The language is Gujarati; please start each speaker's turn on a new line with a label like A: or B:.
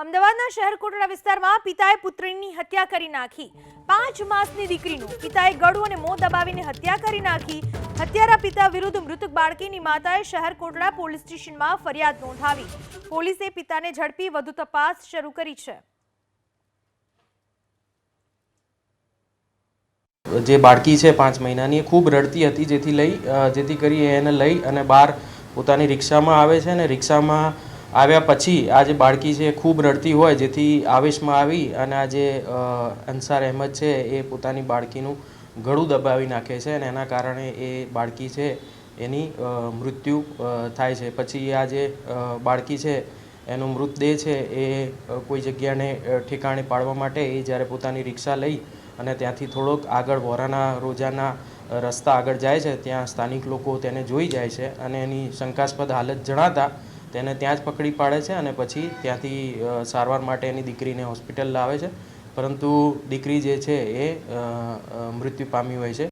A: અમદાવાદના શહેર કોટડા વિસ્તારમાં પિતાએ પુત્રીની હત્યા કરી નાખી. પાંચ માસની દીકરીનું પિતાએ ગળું અને મોં દબાવીને હત્યા કરી નાખી. હત્યારા પિતા વિરુદ્ધ મૃતક બાળકીની માતાએ શહેર કોટડા પોલીસ સ્ટેશનમાં ફરિયાદ નોંધાવી. પોલીસે પિતાને ઝડપી વધુ તપાસ શરૂ કરી છે.
B: જે બાળકી છે પાંચ મહિનાની એ ખૂબ રડતી હતી, જેથી લઈ જેથી કરી એને લઈ અને બહાર પોતાની રિક્ષામાં આવે છે અને રિક્ષામાં આવ્યા પછી આ જે બાળકી છે ખૂબ રડતી હોય, જેથી આવેશમાં આવી અને આ જે અંસાર અહેમદ છે એ પોતાની બાળકીનું ગળું દબાવી નાખે છે અને એના કારણે એ બાળકી છે એની મૃત્યુ થાય છે. પછી આ જે બાળકી છે એનો મૃતદેહ છે એ કોઈ જગ્યાને ઠેકાણે પાડવા માટે એ જ્યારે પોતાની રિક્ષા લઈ અને ત્યાંથી થોડોક આગળ વોરાના રોજાના રસ્તા આગળ જાય છે, ત્યાં સ્થાનિક લોકો તેને જોઈ જાય છે અને એની શંકાસ્પદ હાલત જણાતા તેને ત્યાં જ પકડી પાડે છે અને પછી ત્યાંથી સારવાર માટે એની દીકરીને હોસ્પિટલ લાવે છે. પરંતુ દીકરી જે છે એ મૃત્યુ પામી હોય છે.